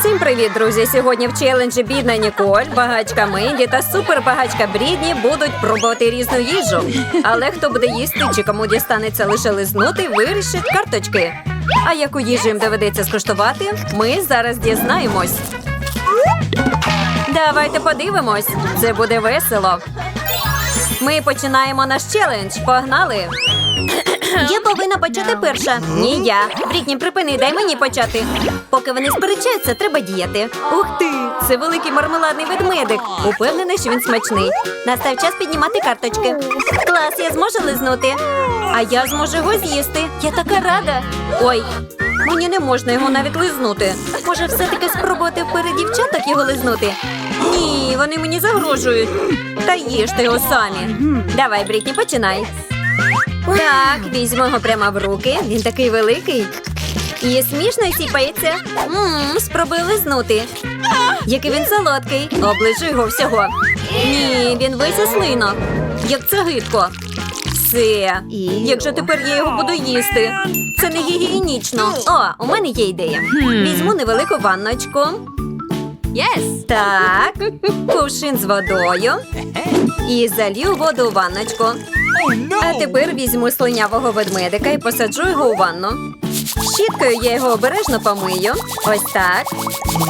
Всім привіт, друзі! Сьогодні в челенджі бідна Ніколь, багачка Менді та супербагачка Брідні будуть пробувати різну їжу. Але хто буде їсти чи кому дістанеться лише лизнути, вирішить карточки. А яку їжу їм доведеться скуштувати, ми зараз дізнаємось. Давайте подивимось. Це буде весело. Ми починаємо наш челендж. Погнали! Я повинна почати перша. Ні, я. Брітні, припини, дай мені почати. Поки вони сперечаються, треба діяти. Ух ти! Це великий мармеладний ведмедик. Упевнена, що він смачний. Настав час піднімати карточки. Клас, я зможу лизнути. А я зможу його з'їсти. Я така рада. Ой, мені не можна його навіть лизнути. Може, все-таки спробувати перед дівчаток його лизнути? Ні, вони мені загрожують. Та їжте його самі. Давай, Брітні, починай. Так, візьмемо його прямо в руки. Він такий великий. І смішно сіпається. Ммм, спробуй лизнути. Який він солодкий. Оближу його всього. Ні, він весь у слинок. Як це гидко. Все. Якщо тепер я його буду їсти. Це не гігієнічно. О, у мене є ідея. Візьму невелику ванночку. Yes. Так, кувшин з водою. І залью воду у ванночку. А тепер візьму слинявого ведмедика і посаджу його у ванну. Щіткою я його обережно помию. Ось так.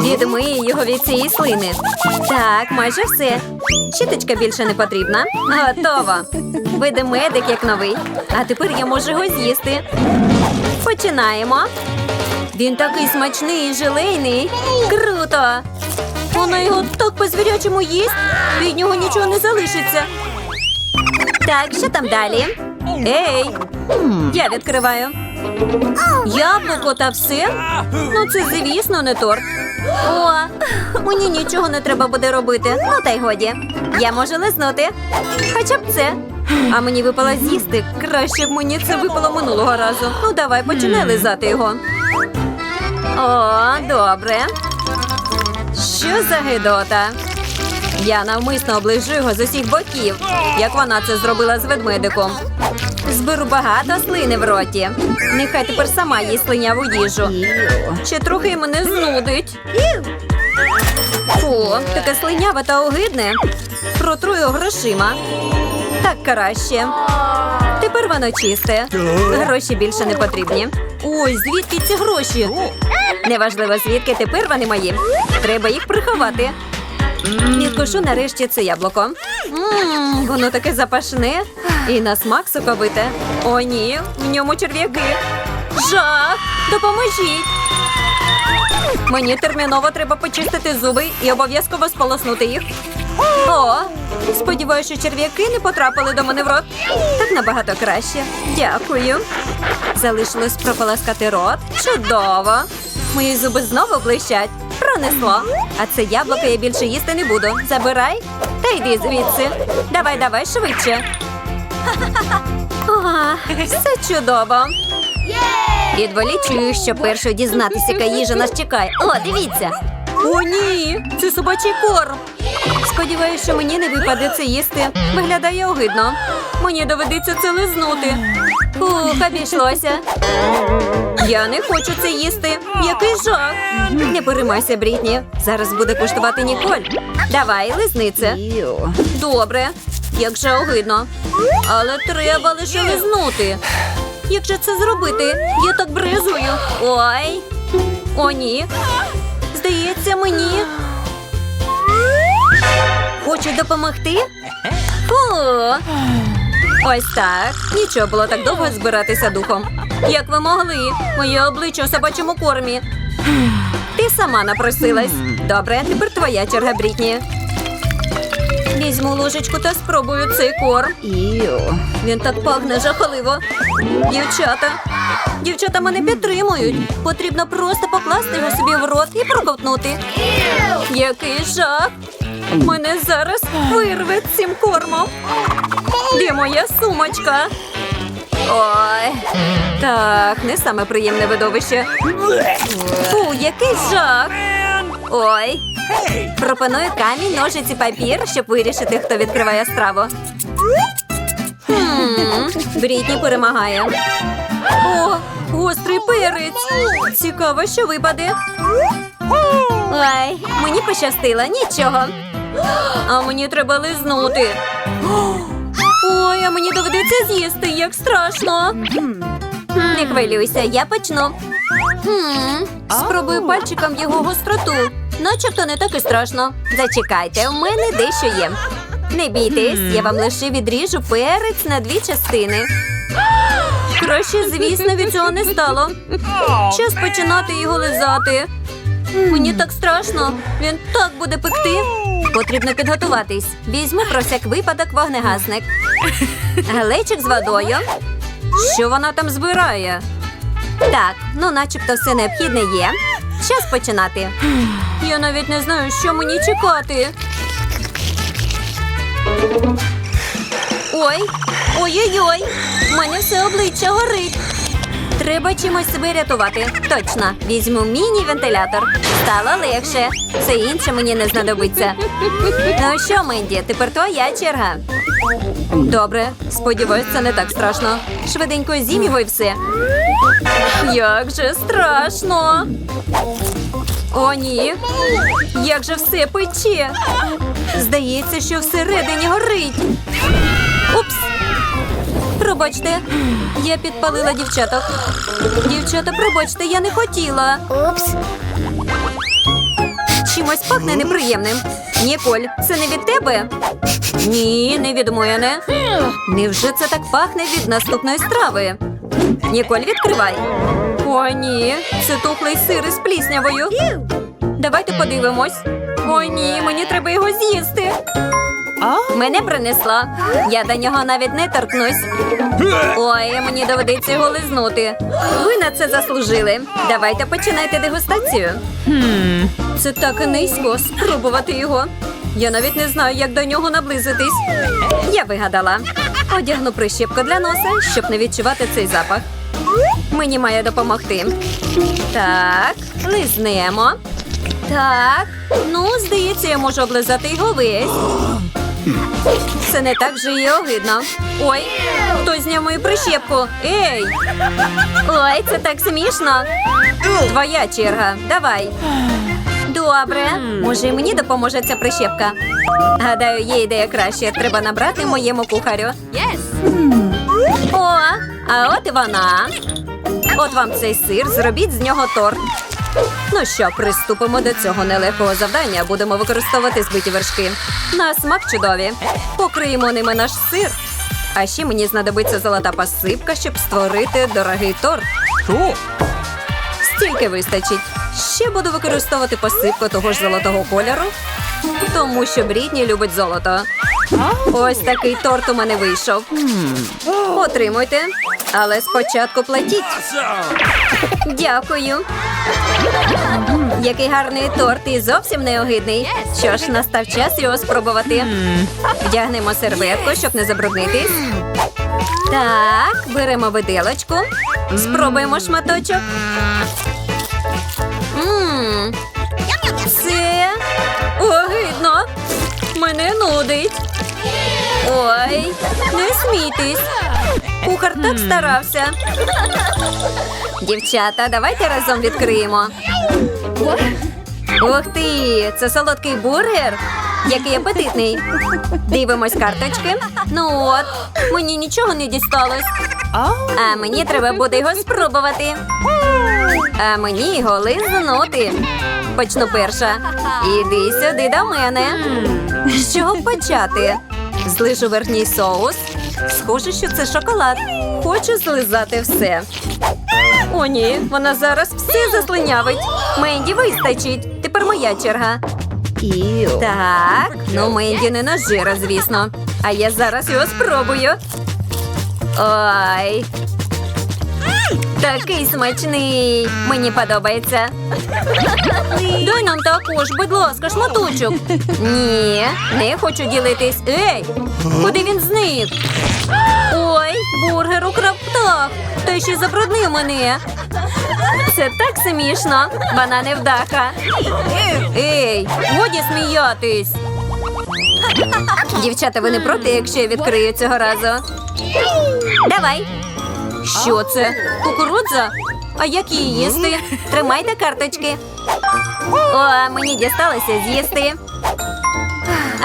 Відмию його від цієї слини. Так, майже все. Щіточка більше не потрібна. Готово. Ведмедик як новий. А тепер я можу його з'їсти. Починаємо. Він такий смачний і желейний. Круто! Вона його так по-звірячому їсть, від нього нічого не залишиться. Так, що там далі? Ей! Я відкриваю. Яблуко та все? Ну, це, звісно, не торт. О, мені нічого не треба буде робити. Ну, та й годі. Я можу лизнути. Хоча б це. А мені випало з'їсти. Краще б мені це випало минулого разу. Ну, давай, починай лизати його. О, добре. Що за гидота? Я навмисно оближу його з усіх боків, як вона це зробила з ведмедиком. Зберу багато слини в роті. Нехай тепер сама їсть слиняву їжу. Ще трохи мене знудить. Фу, таке слиняве та огидне. Протрую грошима. Так краще. Тепер воно чисте. Гроші більше не потрібні. Ой, звідки ці гроші? Неважливо, звідки тепер вони мої. Треба їх приховати. Відкушу нарешті це яблуко. Ммм, воно таке запашне і на смак соковите. О, ні, в ньому черв'яки. Жах! Допоможіть! Мені терміново треба почистити зуби і обов'язково сполоснути їх. О, сподіваюся, що черв'яки не потрапили до мене в рот. Так набагато краще. Дякую. Залишилось прополоскати рот. Чудово. Мої зуби знову блищать. Пронесло. А це яблуко я більше їсти не буду. Забирай та йди звідси. Давай, давай швидше. Ага, все чудово. Відволічу їх, щоб першою дізнатися, яка їжа нас чекає. О, дивіться. О, ні, це собачий корм. Сподіваюся, що мені не випаде це їсти. Виглядає огидно. Мені доведеться це лизнути. Ух, обійшлося. Я не хочу це їсти. Який жах. Не переймайся, Брітні. Зараз буде куштувати Ніколь. Давай, лизни це. Добре. Як же огидно. Але треба лише лизнути. Як же це зробити? Я так бризую. Ой. О, ні. Здається, мені. Хочуть допомогти? Фу. Ось так. Нічого було так довго збиратися духом. Як ви могли? Моє обличчя у собачому кормі. Ти сама напросилась. Добре, тепер твоя черга, Брітні. Візьму ложечку та спробую цей корм. Він так пахне жахливо. Дівчата. Дівчата мене підтримують. Потрібно просто покласти його собі в рот і проковтнути. Який жах! Мене зараз вирве цим кормом. Де моя сумочка? Ой, так, не саме приємне видовище. Фу, який жах. Ой. Пропоную камінь, ножиці, папір, щоб вирішити, хто відкриває страву. Хм, Брітні перемагає. О, гострий перець. Цікаво, що випаде. Ой, мені пощастило, нічого. А мені треба лизнути. Ой, а мені доведеться з'їсти, як страшно. Не хвилюйся, я почну. Спробую пальчиком його гостроту. Начебто не так і страшно. Зачекайте, у мене дещо є. Не бійтесь, я вам лише відріжу перець на дві частини. Краще, звісно, від цього не стало. Час починати його лизати. Мені так страшно. Він так буде пекти. Потрібно підготуватись. Візьму про всяк випадок вогнегасник. Глечик з водою. Що вона там збирає? Так, ну начебто все необхідне є. Час починати. Я навіть не знаю, що мені чекати. Ой, ой-ой-ой, в мене все обличчя горить. Треба чимось себе рятувати. Точно, візьму міні-вентилятор. Стало легше. Все інше мені не знадобиться. Ну що, Менді, тепер твоя черга. Добре, сподіваюсь, це не так страшно. Швиденько зім його і все. Як же страшно. О, ні. Як же все пече. Здається, що всередині горить. Упс. Пробачте, я підпалила дівчаток. Дівчата, пробачте, я не хотіла. Упс. Чимось пахне неприємним. Ніколь, це не від тебе? Ні, не від мене. Невже це так пахне від наступної страви? Ніколь, відкривай. О, ні, це тухлий сир із пліснявою. Давайте подивимось. О, ні, мені треба його з'їсти. Мене принесла. Я до нього навіть не торкнусь. Ой, мені доведеться його лизнути. Ви на це заслужили. Давайте починайте дегустацію. Це так низько спробувати його. Я навіть не знаю, як до нього наблизитись. Я вигадала. Одягну прищепку для носа, щоб не відчувати цей запах. Мені має допомогти. Так, лизнемо. Так, ну, здається, я можу облизати його весь. Це не так же і огидно. Ой, хтось зняв мою прищепку. Ей! Ой, це так смішно. Твоя черга. Давай. Добре. Може, і мені допоможе ця прищепка. Гадаю, є ідея краще. Треба набрати моєму кухарю. Yes. О, а от і вона. От вам цей сир, зробіть з нього торт. Ну що, приступимо до цього нелегкого завдання. Будемо використовувати збиті вершки. На смак чудові. Покриємо ними наш сир. А ще мені знадобиться золота посипка, щоб створити дорогий торт. Стільки вистачить. Ще буду використовувати посипку того ж золотого кольору, тому що Брітні любить золото. Ось такий торт у мене вийшов. Отримуйте, але спочатку платіть. Дякую. Який гарний торт і зовсім не огидний. Що ж, настав час його спробувати. Вдягнемо серветку, щоб не забруднитись. Так, беремо виделочку. Спробуємо шматочок. Мм, Це огидно. Мене нудить. Ой, не смійтесь. Кухар так старався. Дівчата, давайте разом відкриємо. Ух ти! Це солодкий бургер. Який апетитний. Дивимось карточки. Ну от, мені нічого не дісталось. А мені треба буде його спробувати. А мені його лизнути. Почну перша. Іди сюди до мене. Чого почати? Злижу верхній соус. Схоже, що це шоколад. Хочу злизати все. О, ні, вона зараз все заслинявить. Менді вистачить. Тепер моя черга. Так, ну Менді не нажира, звісно. А я зараз його спробую. Ой. Такий смачний. Мені подобається. Дай нам також, будь ласка, шматочок. Ні, не хочу ділитись. Ей, куди він зник? Ой, бургер украв птах. Та ще забруднив мене. Це так смішно. Вона невдаха. Ей, годі сміятись. Дівчата, ви не проти, якщо я відкрию цього разу? Давай. Що це? Кукурудза? А як її їсти? Тримайте карточки. О, мені дісталося з'їсти.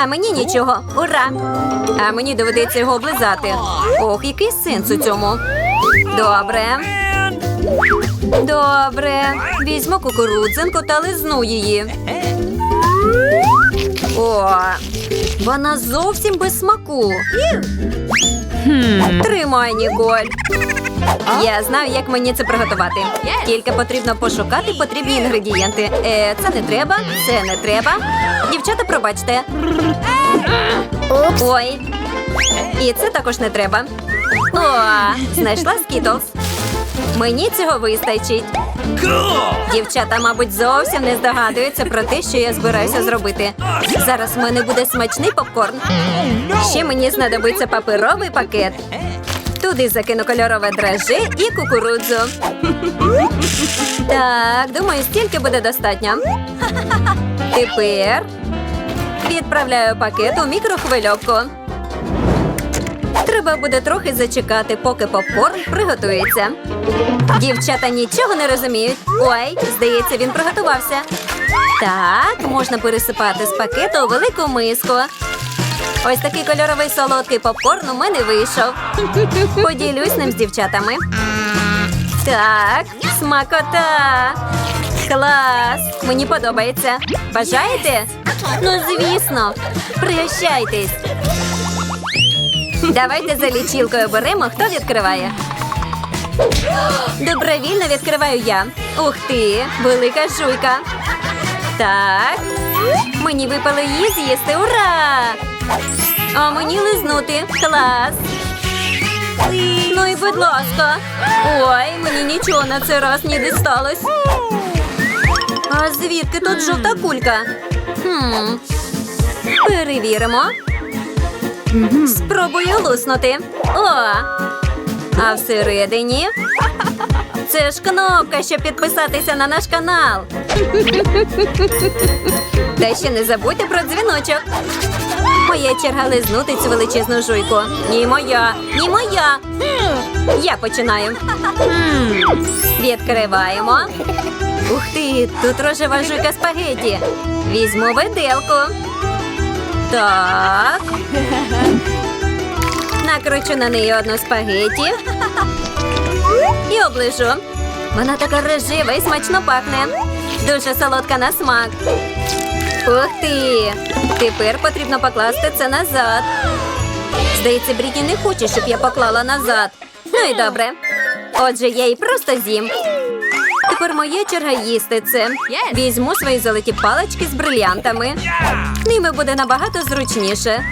А мені нічого. Ура! А мені доведеться його облизати. Ох, який сенс у цьому. Добре. Добре. Візьму кукурудзинку та лизну її. О, вона зовсім без смаку. Тримай, Ніколь. Я знаю, як мені це приготувати. Тільки потрібно пошукати потрібні інгредієнти. Е, це не треба, це не треба. Дівчата, пробачте. Ой. І це також не треба. О, знайшла скітлс. Мені цього вистачить. Дівчата, мабуть, зовсім не здогадуються про те, що я збираюся зробити. Зараз в мене буде смачний попкорн. Ще мені знадобиться паперовий пакет. Туди закину кольорове драже і кукурудзу. Так, думаю, стільки буде достатньо. Тепер відправляю пакет у мікрохвильовку. Треба буде трохи зачекати, поки попкорн приготується. Дівчата нічого не розуміють. Ой, здається, він приготувався. Так, можна пересипати з пакету у велику миску. Ось такий кольоровий солодкий попкорн у мене вийшов. Поділюсь ним з дівчатами. Так, смакота. Клас! Мені подобається. Бажаєте? Ну, звісно. Пригощайтесь. Давайте за лічілкою беремо, хто відкриває. Добровільно відкриваю я. Ух ти, велика жуйка. Так. Мені випало її з'їсти. Ура! А мені лизнути. Клас. Ну і будь ласка. Ой, мені нічого на цей раз не дісталось. А звідки тут жовта кулька? Хм. Перевіримо. Спробую луснути. О! А всередині. Це ж кнопка, щоб підписатися на наш канал. Та ще не забудьте про дзвіночок. Моя черга лизнути цю величезну жуйку. Ні, моя, ні, моя. Я починаю. Відкриваємо. Ух ти, тут рожева жуйка спагеті. Візьму виделку. Так. Накручу на неї одну спагеті. І оближу. Вона така рожева і смачно пахне. Дуже солодка на смак. Ух ти! Тепер потрібно покласти це назад. Здається, Брітні не хоче, щоб я поклала назад. Ну і добре. Отже, я її просто з'їм. Тепер моя черга їсти це. Візьму свої золоті палички з брильянтами. Ними буде набагато зручніше.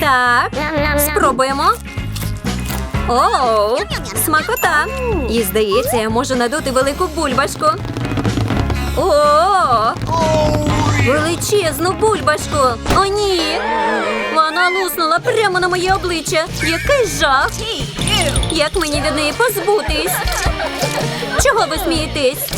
Так, спробуємо. Оу, смакота. І здається, я можу надути велику бульбашку. О, величезну бульбашку. О, ні. Вона луснула прямо на моє обличчя. Який жах. Як мені від неї позбутись? Чого ви смієтесь?